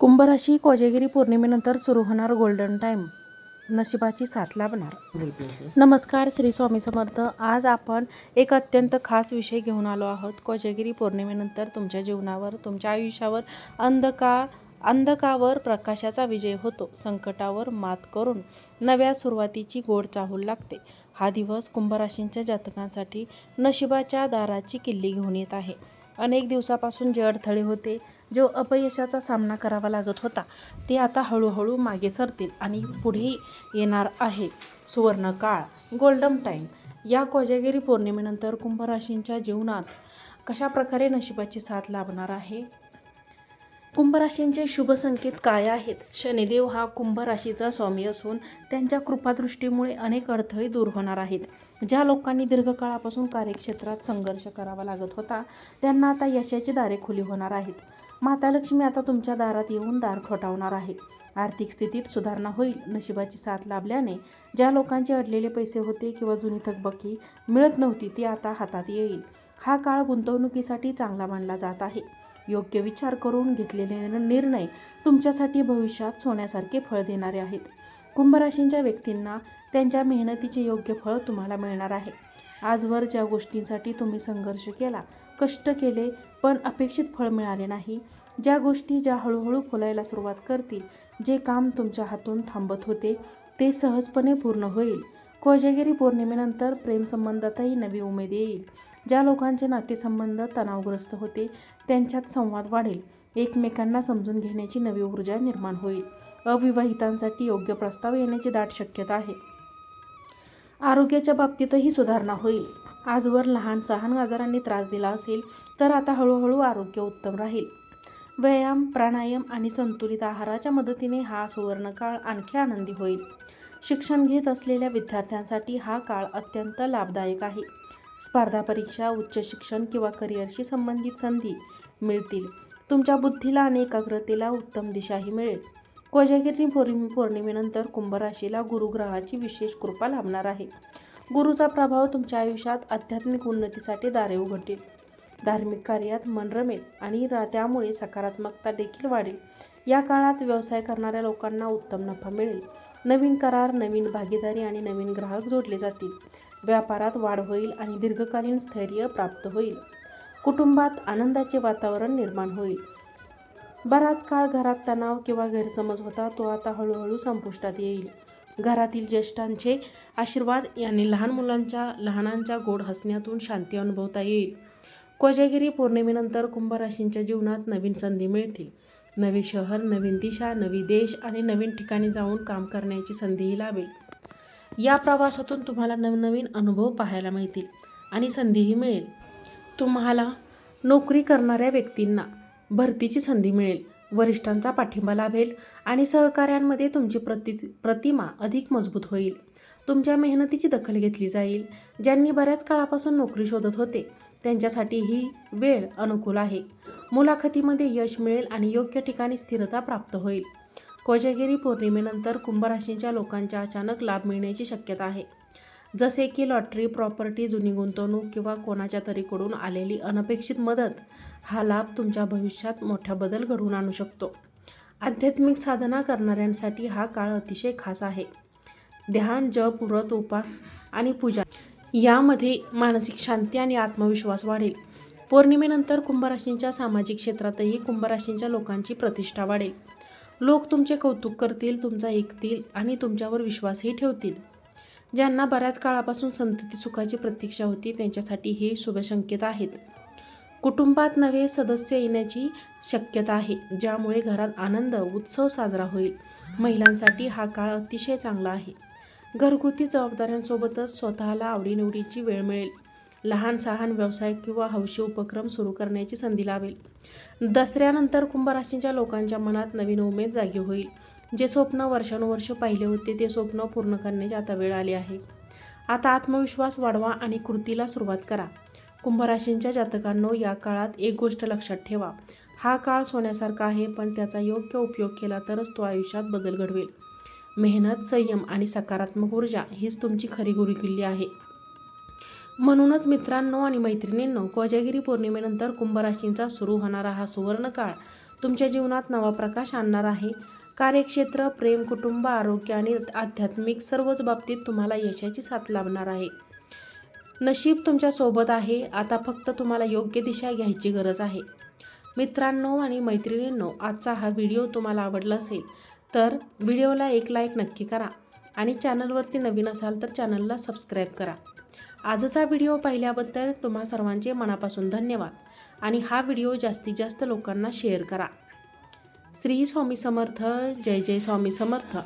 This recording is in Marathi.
कुंभराशी कोजगिरी पौर्णिमेनंतर सुरू होणार गोल्डन टाईम नशिबाची साथ लाभणार. नमस्कार श्री स्वामी समर्थ. आज आपण एक अत्यंत खास विषय घेऊन आलो आहोत. कोजगिरी पौर्णिमेनंतर तुमच्या जीवनावर तुमच्या आयुष्यावर अंधकार अंधकावर प्रकाशाचा विजय होतो. संकटावर मात करून नव्या सुरुवातीची गोड चाहूल लागते. हा दिवस कुंभराशींच्या जातकांसाठी नशिबाच्या दाराची किल्ली घेऊन येत आहे. अनेक दिवसापासून जे अडथळे होते जो अपयशाचा सामना करावा लागत होता ते आता हळूहळू मागे सरतील आणि पुढे येणार आहे. सुवर्ण काळ गोल्डन टाईम या कोजागिरी पौर्णिमेनंतर कुंभराशींच्या जीवनात कशा प्रकारे नशिबाची साथ लाभणार आहे? कुंभराशींचे शुभ संकेत काय आहेत? शनिदेव हा कुंभ राशीचा स्वामी असून त्यांच्या कृपादृष्टीमुळे अनेक अडथळे दूर होणार आहेत. ज्या लोकांनी दीर्घकाळापासून कार्यक्षेत्रात संघर्ष करावा लागत होता त्यांना आता यशाची दारे खुली होणार आहेत. माता लक्ष्मी आता तुमच्या दारात येऊन दार ठोठावणार आहे. आर्थिक स्थितीत सुधारणा होईल नशिबाची साथ लाभल्याने ज्या लोकांचे अडलेले पैसे होते किंवा जुनी थकबकी मिळत नव्हती ती आता हातात येईल. हा काळ गुंतवणुकीसाठी चांगला मानला जात आहे. योग्य विचार करून घेतलेले निर्णय तुमच्यासाठी भविष्यात सोन्यासारखे फळ देणारे आहेत. कुंभराशींच्या व्यक्तींना त्यांच्या मेहनतीचे योग्य फळ तुम्हाला मिळणार आहे. आजवर ज्या गोष्टींसाठी तुम्ही संघर्ष केला कष्ट केले पण अपेक्षित फळ मिळाले नाही ज्या गोष्टी ज्या हळूहळू फुलायला सुरुवात करतील जे काम तुमच्या हातून थांबत होते ते सहजपणे पूर्ण होईल. कोजागिरी पौर्णिमेनंतर प्रेमसंबंधातही नवी उमेद येईल. ज्या लोकांचे नातेसंबंध तणावग्रस्त होते त्यांच्यात संवाद वाढेल. एकमेकांना समजून घेण्याची नवी ऊर्जा निर्माण होईल. अविवाहितांसाठी योग्य प्रस्ताव येण्याची दाट शक्यता आहे. आरोग्याच्या बाबतीतही सुधारणा होईल. आजवर लहान सहान आजारांनी त्रास दिला असेल तर आता हळूहळू आरोग्य उत्तम राहील. व्यायाम प्राणायाम आणि संतुलित आहाराच्या मदतीने हा सुवर्णकाळ आणखी आनंदी होईल. शिक्षण घेत असलेल्या विद्यार्थ्यांसाठी हा काळ अत्यंत लाभदायक आहे. स्पर्धा परीक्षा उच्च शिक्षण किंवा करिअरशी संबंधित संधी मिळतील. तुमच्या बुद्धीला आणि एकाग्रतेला उत्तम दिशाही मिळेल. कोजागिरी पौर्णिमे पौर्णिमेनंतर कुंभराशीला गुरुग्रहाची विशेष कृपा लाभणार आहे. गुरुचा प्रभाव तुमच्या आयुष्यात आध्यात्मिक उन्नतीसाठी दारे उघडतील. धार्मिक कार्यात मन रमेल आणि रा त्यामुळे सकारात्मकता देखील वाढेल. या काळात व्यवसाय करणाऱ्या लोकांना उत्तम नफा मिळेल. नवीन करार नवीन भागीदारी आणि नवीन ग्राहक जोडले जातील. व्यापारात वाढ होईल आणि दीर्घकालीन स्थैर्य प्राप्त होईल. कुटुंबात आनंदाचे वातावरण निर्माण होईल. बराच काळ घरात तणाव किंवा गैरसमज होता तो आता हळूहळू संपुष्टात येईल. घरातील ज्येष्ठांचे आशीर्वाद यांनी लहान मुलांच्या लहानांच्या गोड हसण्यातून शांती अनुभवता येईल. कोजागिरी पौर्णिमेनंतर कुंभराशींच्या जीवनात नवीन संधी मिळतील. नवे शहर नवीन दिशा नवी देश आणि नवीन ठिकाणी जाऊन काम करण्याची संधीही लाभेल. या प्रवासातून तुम्हाला नवनवीन अनुभव पाहायला मिळतील आणि संधीही मिळेल. तुम्हाला नोकरी करणाऱ्या व्यक्तींना भरतीची संधी मिळेल वरिष्ठांचा पाठिंबा लाभेल आणि सहकाऱ्यांमध्ये तुमची प्रति प्रतिमा अधिक मजबूत होईल. तुमच्या मेहनतीची दखल घेतली जाईल. ज्यांनी बऱ्याच काळापासून नोकरी शोधत होते त्यांच्यासाठी ही वेळ अनुकूल आहे. मुलाखतीमध्ये यश मिळेल आणि योग्य ठिकाणी स्थिरता प्राप्त होईल. कोजागिरी पौर्णिमेनंतर कुंभराशींच्या लोकांच्या अचानक लाभ मिळण्याची शक्यता आहे. जसे की लॉटरी प्रॉपर्टी जुनी गुंतवणूक किंवा कोणाच्या तरीकडून आलेली अनपेक्षित मदत हा लाभ तुमच्या भविष्यात मोठा बदल घडवून आणू शकतो. आध्यात्मिक साधना करणाऱ्यांसाठी हा काळ अतिशय खास आहे. ध्यान जप व्रत उपास आणि पूजा यामध्ये मानसिक शांती आणि आत्मविश्वास वाढेल. पौर्णिमेनंतर कुंभराशींच्या सामाजिक क्षेत्रातही कुंभराशींच्या लोकांची प्रतिष्ठा वाढेल. लोक तुमचे कौतुक करतील तुमचा ऐकतील आणि तुमच्यावर विश्वासही ठेवतील. ज्यांना बऱ्याच काळापासून संतती सुखाची प्रतीक्षा होती त्यांच्यासाठी हे शुभशंकेत आहेत. कुटुंबात नवे सदस्य येण्याची शक्यता आहे ज्यामुळे घरात आनंद उत्सव साजरा होईल. महिलांसाठी हा काळ अतिशय चांगला आहे. घरगुती जबाबदाऱ्यांसोबतच स्वतःला आवडीनिवडीची वेळ मिळेल. लहान सहान व्यवसाय किंवा हौशी उपक्रम सुरू करण्याची संधी लाभेल दसऱ्यानंतर कुंभराशींच्या लोकांच्या मनात नवीन उमेद जागी होईल. जे स्वप्न वर्षानुवर्ष पाहिले होते ते स्वप्न पूर्ण करण्याची आता वेळ आली आहे. आता आत्मविश्वास वाढवा आणि कृतीला सुरुवात करा. कुंभराशींच्या जातकांनो या काळात एक गोष्ट लक्षात ठेवा. हा काळ सोन्यासारखा आहे पण त्याचा योग्य उपयोग केला तरच तो आयुष्यात बदल घडवेल. मेहनत संयम आणि सकारात्मक ऊर्जा हीच तुमची खरी गुरुकिल्ली आहे. म्हणूनच मित्रांनो आणि मैत्रिणींनो कोजागिरी पौर्णिमेनंतर कुंभराशींचा सुरू होणारा हा सुवर्णकाळ तुमच्या जीवनात नवा प्रकाश आणणार आहे. कार्यक्षेत्र प्रेम कुटुंब आरोग्य आणि आध्यात्मिक सर्वच बाबतीत तुम्हाला यशाची साथ लाभणार आहे. नशीब तुमच्यासोबत आहे. आता फक्त तुम्हाला योग्य दिशा घ्यायची गरज आहे. मित्रांनो आणि मैत्रिणींनो आजचा हा व्हिडिओ तुम्हाला आवडला असेल तर व्हिडिओला एक लाईक नक्की करा आणि चॅनलवरती नवीन असाल तर चॅनलला सबस्क्राईब करा. आजचा व्हिडिओ पाहिल्याबद्दल तुम्हा सर्वांचे मनापासून धन्यवाद. आणि हा व्हिडिओ जास्तीत जास्त लोकांना शेअर करा. श्री स्वामी समर्थ जय जय स्वामी समर्थ.